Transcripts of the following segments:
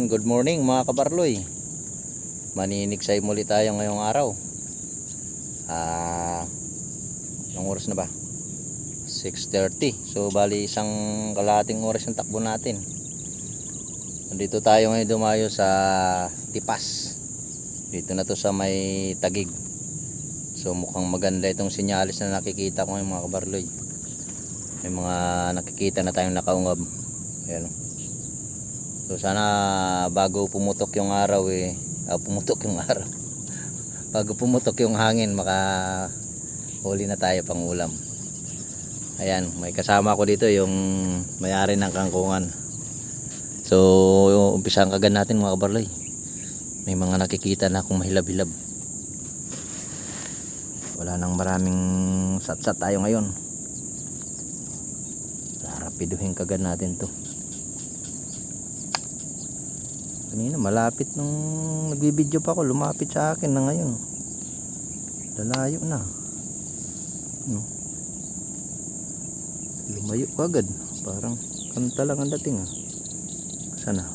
Ayan, good morning mga kabarloy. Maninigsay muli tayo ngayong araw. Ah, anong oras na ba? 6.30. So bali isang kalahating oras yung takbo natin. Nandito tayo ngayon dumayo sa Tipas. Dito na to sa may Tagig. So mukhang maganda itong sinyalis na nakikita ko ngayon mga kabarloy. May mga nakikita na tayong nakaungab. Ayan o. So sana bago pumutok yung araw eh, ah, pumutok yung araw. bago pumutok yung hangin, maka huli na tayo pang ulam. Ayan, may kasama ko dito yung may-ari ng kangkungan. So, umpisahan kagad natin mga kabarloy. May mga nakikita na akong mahilab-hilab. Wala nang maraming satsat tayo ngayon. Rapiduhin kagad natin to. Kanina malapit nung nagbibideo pa ako, lumapit sa akin na ngayon. Lalayo na. No. Lumayo ka agad. Parang kanta lang ang dating ah. Sana.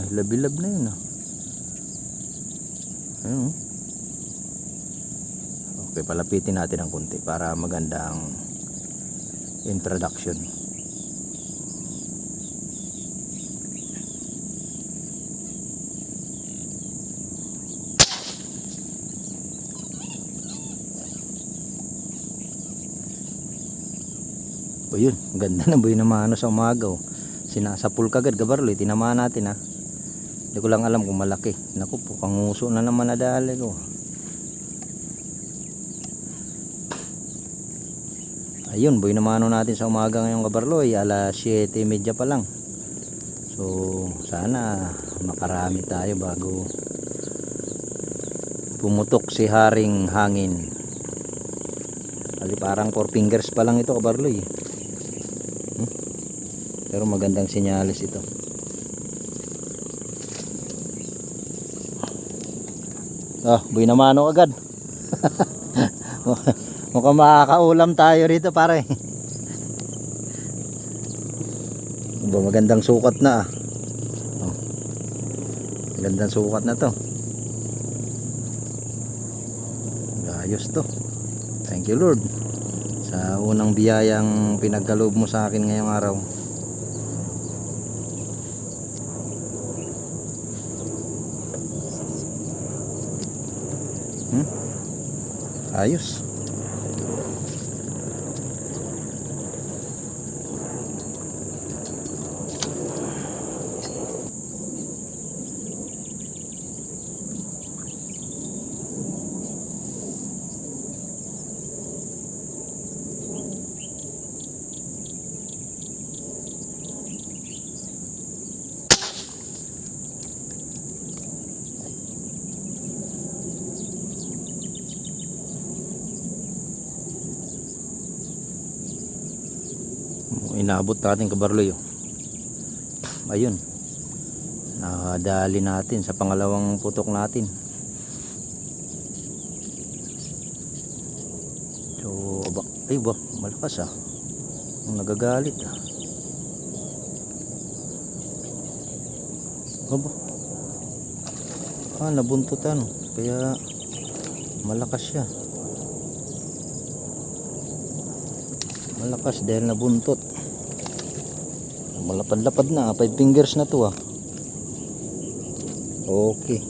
Mahilabilab na yun ah. Ayun. oh. Okay, palapitin natin ng konti para maganda ang introduction. O yun, ganda na boy na mano sa umaga oh. Sinasapul kagad gabarlo, tinamaan natin ha. Hindi ko lang alam kung malaki. Naku po, kanguso na naman nadali ko. Ayun, boy na mano natin sa umaga ngayong kabarloy, alas 7.30 pa lang. So, sana makarami tayo bago pumutok si Haring Hangin. Ali parang four fingers pa lang ito kabarloy. Pero magandang sinyalis ito. Ah, buhay na mano agad. Mukhang makakaulam tayo rito pare. Ba magandang sukat na ah. Oh. Magandang sukat na to. Ayos to. Thank you Lord sa unang biyayang pinagkaloob mo sa akin ngayong araw. Hmm? Ayos. Inaabot natin kabarloy oh. ayun. Nakadali natin sa pangalawang putok natin. So aba, ay ba malakas ah. Nagagalit ah. Aba. Ah nabuntutan kaya malakas siya. Malakas dahil nabuntot malapad-lapad na 5 fingers na to ah. Okay.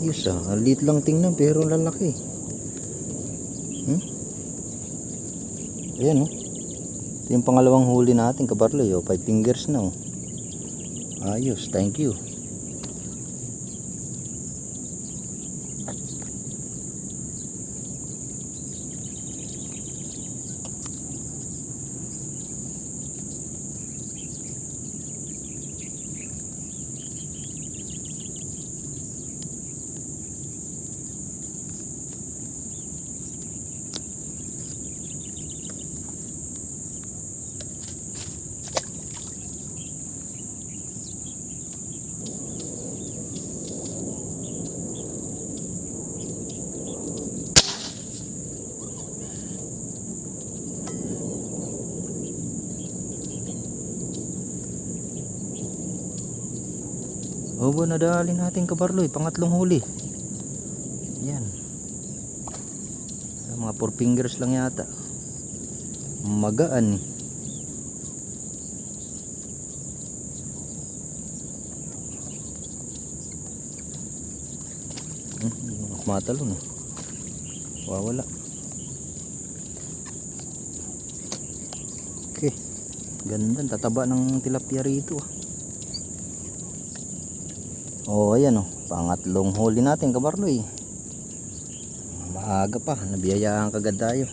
Ayos ah. Ang liit lang tingnan pero lalaki. Hmm? ayan oh. Ito yung pangalawang huli natin kabarloy oh. 5 fingers na oh. Ayos thank you Obo, nadali natin kabarloy. Pangatlong huli. Yan. Mga four fingers lang yata. Magaan. Hmm, eh. Wawala. Okay. Ganda, tataba ng tilapia rito ah. Oh, ayan oh. Pangatlong huli natin, kabarloy. Maaga pa, nabiyayaan kagad tayo.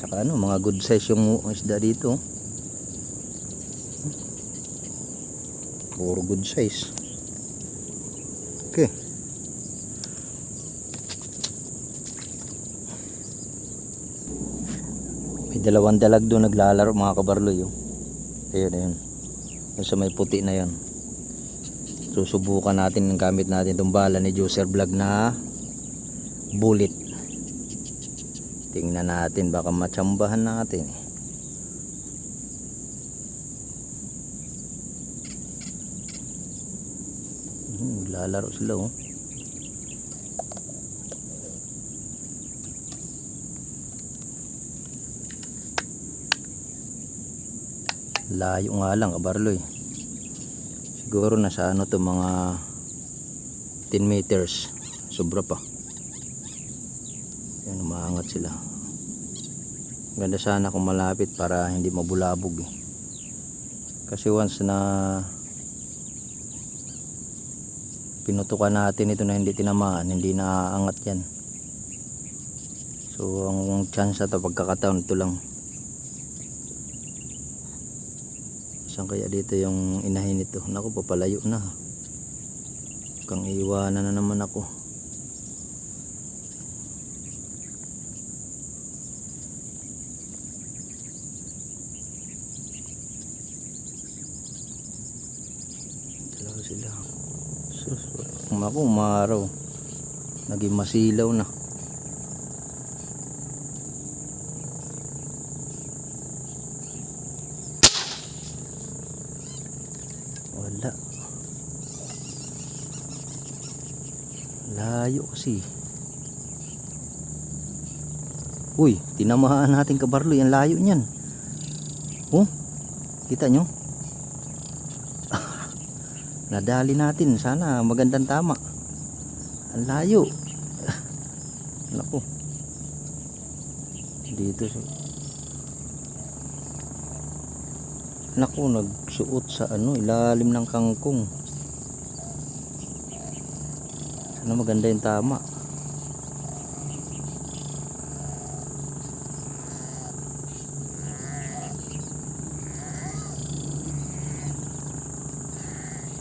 Saka ano, mga good size yung isda dito. Puro good size. Okay. May dalawang dalag doon naglalaro mga kabarloy. Oh. Ayun, ayun. Sa may puti na yon. Susubukan natin ng gamit natin itong bala ni Juicer Vlog na bullet. Tingnan natin baka matsambahan natin. Hmm, lalaro sila oh. Layo nga lang kabarloy. Siguro nasa ano to mga 10 meters. Sobra pa. Yan, umaangat sila. Ganda sana kung malapit para hindi mabulabog eh. Kasi once na pinutukan natin ito na hindi tinamaan, hindi naaangat yan. So ang chance na pagkakataon ito lang. Kaya dito yung inahin nito? Naku, papalayo na. Kang iwanan na naman ako. Dalawa sila. Sus, umaraw. Naging masilaw na. Wala. Layo kasi. Uy, tinamaan natin kabarlo. Yan layo niyan. Oh, kita nyo? Nadali natin. Sana magandang tama. Ang layo. Naku. Dito. Naku, nagsuot sa ano, ilalim ng kangkong. Sana maganda yung tama.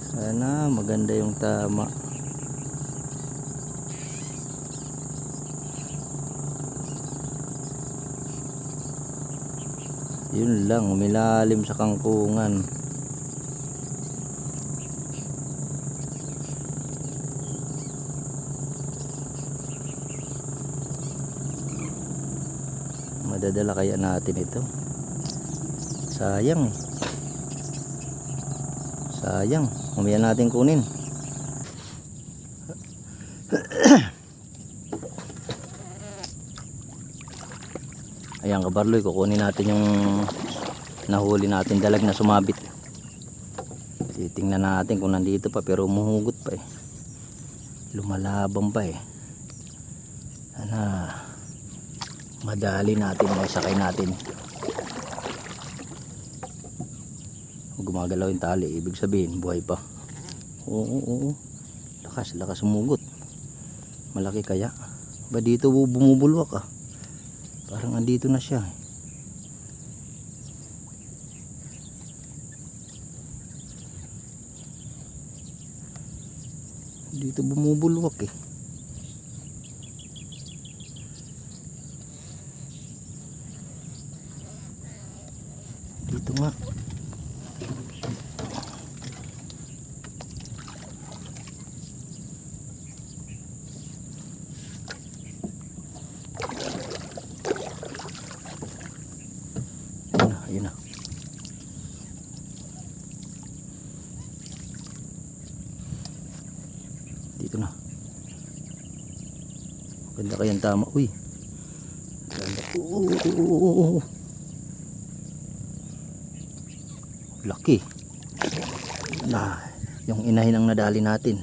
Sana maganda yung tama. Yun lang, umilalim sa kangkungan. Madadala kaya natin ito? Sayang. Sayang. Mamaya natin kunin. Ayan kabarloy, kukunin natin yung nahuli natin dalag na sumabit. Titingnan natin kung nandito pa pero umuhugot pa eh. Lumalabang pa eh. Sana madali natin o sakay natin. Gumagalaw yung tali, ibig sabihin buhay pa. Oo, oo, oo. Lakas, lakas umugot. Malaki kaya. Ba dito bumubulwak ah. Parang andito na siya. eh. Dito bumubulwak eh. dito nga. Yun na dito na. Maganda kayang tama. Uy. Maganda. Oo oo oo oo Laki. Na, yung inahin ang nadali natin.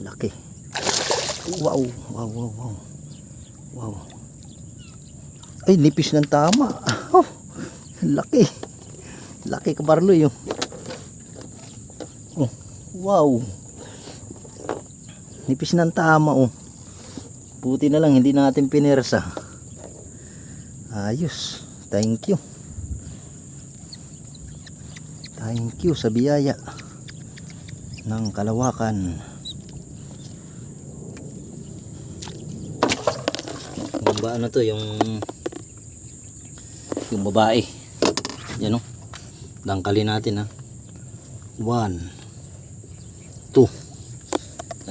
Laki. Wow, wow, wow, wow. Wow. Ay, nipis ng tama. Oh, laki. Laki kabarloy yung. Oh, wow. Nipis ng tama oh. Buti na lang hindi natin pinersa. Ayos. Thank you. Thank you sa biyaya ng kalawakan. Yung ba ano to yung yung babae. Yan o. Dangkali natin ha. One. Two.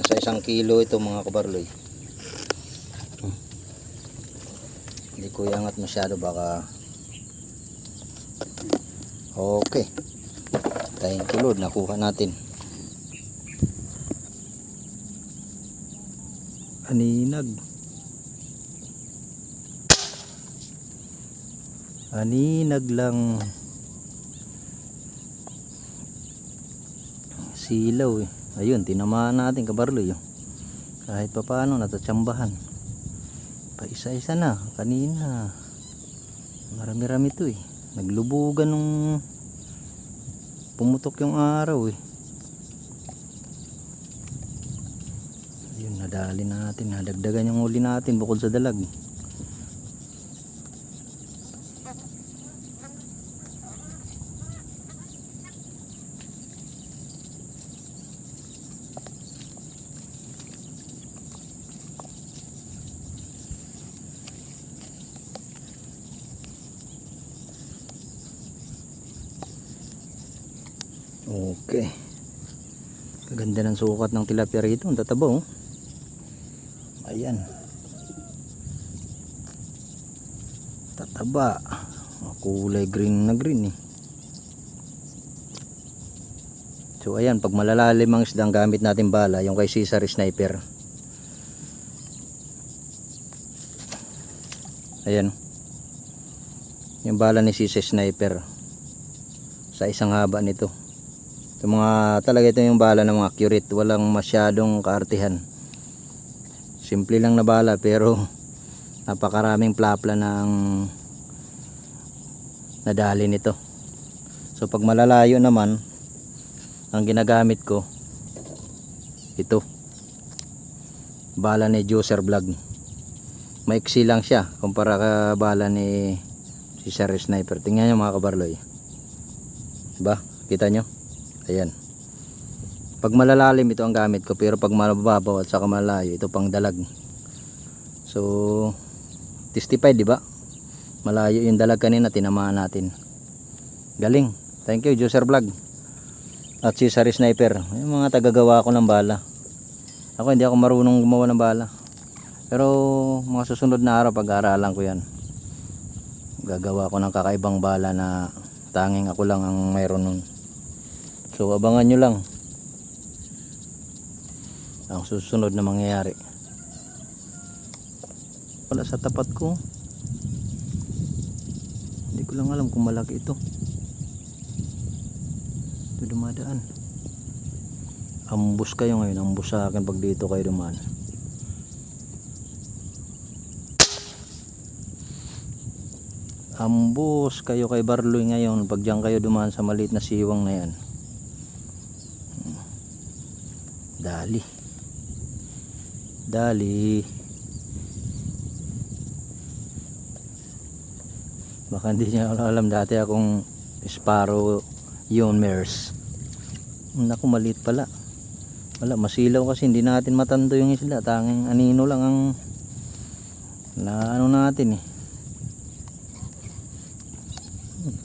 Nasa isang kilo ito mga kabarloy. Hmm. Hindi ko iangat masyado baka Okay. You Lord. Nakuha natin. Aninag. Aninag lang. Silaw eh. Ayun, tinamaan natin kabarloy. Oh. Kahit pa paano, natatsambahan. Pa isa-isa na. Kanina. Marami-rami to eh. Naglubugan nung pumutok yung araw eh. Yun, nadali natin. Nadagdagan yung uli natin bukod sa dalag. Okay. Kaganda ng sukat ng tilapia rito. Ang tataba oh. Ayan. Tataba. Kulay green na green eh. So ayan, pag malalalim ang isda gamit natin bala, yung kay Caesar Sniper. Ayan. Yung bala ni Caesar Sniper. Sa isang haba nito. Ito mga talaga ito yung bala ng mga accurate, walang masyadong kaartihan. Simple lang na bala pero napakaraming plapla ng nadali nito. So pag malalayo naman ang ginagamit ko ito. Bala ni Juicer Vlog. Maiksi lang siya kumpara ka bala ni si Sir Sniper. Tingnan niyo mga kabarloy. Diba? Kita nyo? Ayan. Pag malalalim ito ang gamit ko pero pag mababaw at saka malayo ito pang dalag. So testified di ba? Malayo yung dalag kanina tinamaan natin. Galing. Thank you Joser Vlog. At si Sari Sniper. Yung mga tagagawa ko ng bala. Ako hindi ako marunong gumawa ng bala. Pero mga susunod na araw pag-aaralan ko yan. Gagawa ko ng kakaibang bala na tanging ako lang ang mayroon nun. So abangan nyo lang ang susunod na mangyayari. Wala sa tapat ko. Hindi ko lang alam kung malaki ito. Ito dumadaan. Ambus kayo ngayon. Ambus sa akin pag dito kayo dumaan. Ambus kayo kay Barloy ngayon pag diyan kayo dumaan sa maliit na siwang na yan. Dali. Dali. Baka hindi niya alam dati akong Sparrow yun Mers. Naku maliit pala. Wala masilaw kasi hindi natin matando yung isla. Tanging anino lang ang na ano natin eh.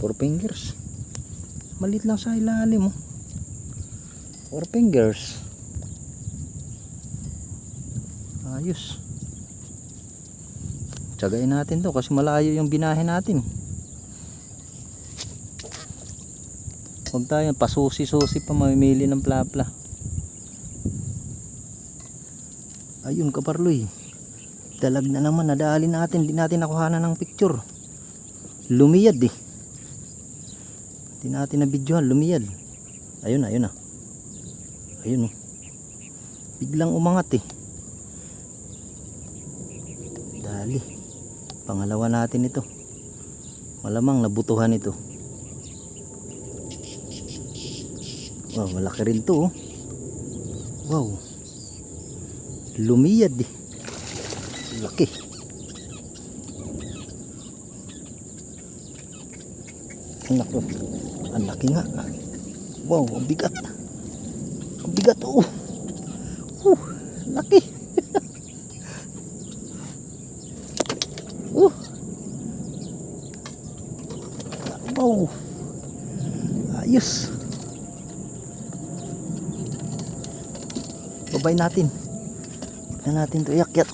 Four fingers. Maliit lang sa ilalim oh. Four fingers. Ayos. Tsagain natin to kasi malayo yung binahe natin. Huwag tayo pasusi-susi pa mamimili ng plapla. Ayun kaparloy. Dalag na naman, nadali natin, di natin nakuhanan ng picture. Lumiyad eh. Di natin na videohan, lumiyad. Ayun ayun na. Ayun oh. Biglang umangat eh. Dali. Pangalawa natin ito. Malamang nabutuhan ito. Wow, malaki rin to oh. Wow. Lumiyad eh. Laki. Ay, Naku. Ang nga. Wow, bigat. Ang bigat oh. Uh, laki. uh. Wow. Ayos. Babay natin. Tignan natin to iakyat.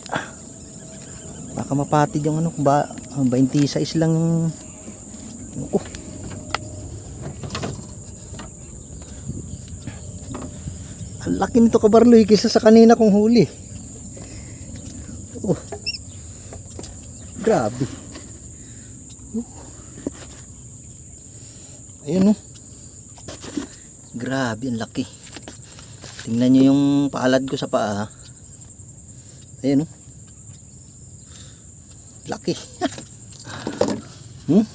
Baka mapatid yung ano, ba, 26 lang yung ano ko. Ang laki nito kabarloy kaysa sa kanina kong huli. Oh. Grabe. Oh. Ayun oh. Grabe, ang laki. Tingnan nyo yung paalad ko sa paa. ha. Ayun oh. Laki. hmm?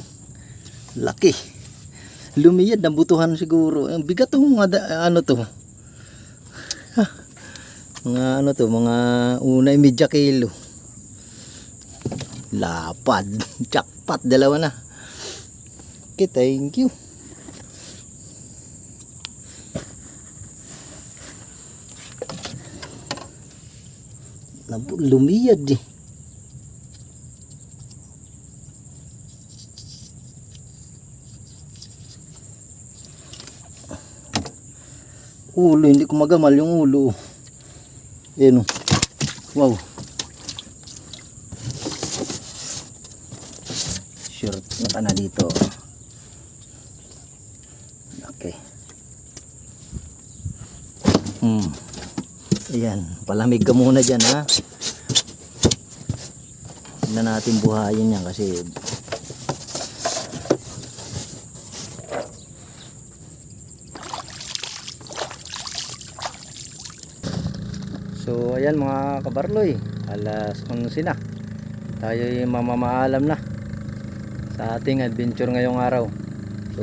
Laki. Lumiyad na butuhan siguro. Ang bigat to mga da- ano to. Ha. Mga ano to, mga una medya kilo. Lapad. Jackpot, dalawa na. Okay, thank you. Lumiyad eh. Ulo, hindi ko magamal yung ulo. Yan o. Wow. Shirt na ka na dito. Okay. Hmm. Ayan. Palamig ka muna dyan ha. Na natin buhayin yan kasi So ayan mga kabarloy, alas 11 na. Tayo mamamaalam na sa ating adventure ngayong araw. So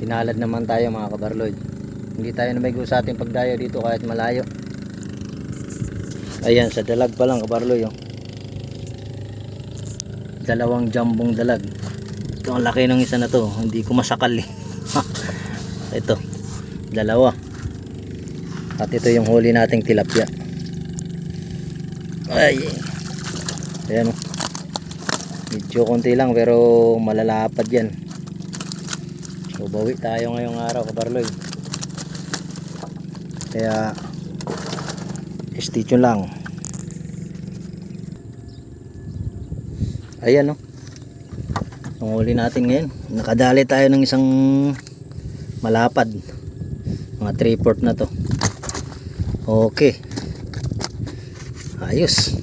pinalad naman tayo mga kabarloy. Hindi tayo namigo sa ating pagdayo dito kahit malayo. Ayan sa dalag pa lang kabarloy oh. Dalawang jambong dalag. Ito ang laki ng isa na to, hindi ko masakal eh. Ito, dalawa. At ito yung huli nating tilapia. Ay. Ayan oh. Medyo konti lang pero malalapad yan. So tayo ngayong araw kabarloy. Kaya tuned lang. Ayan oh. Ang natin ngayon. Nakadali tayo ng isang malapad. Mga 3 na to. Okay. Ayos.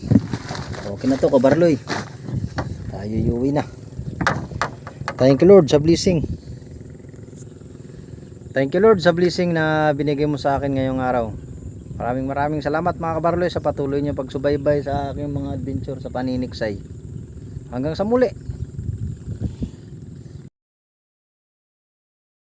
Okay na to kabarloy. Tayo yuwi na. Thank you Lord sa blessing. Thank you Lord sa blessing na binigay mo sa akin ngayong araw. Maraming maraming salamat mga kabarloy sa patuloy niyo pagsubaybay sa aking mga adventure sa paniniksay. Hanggang sa muli.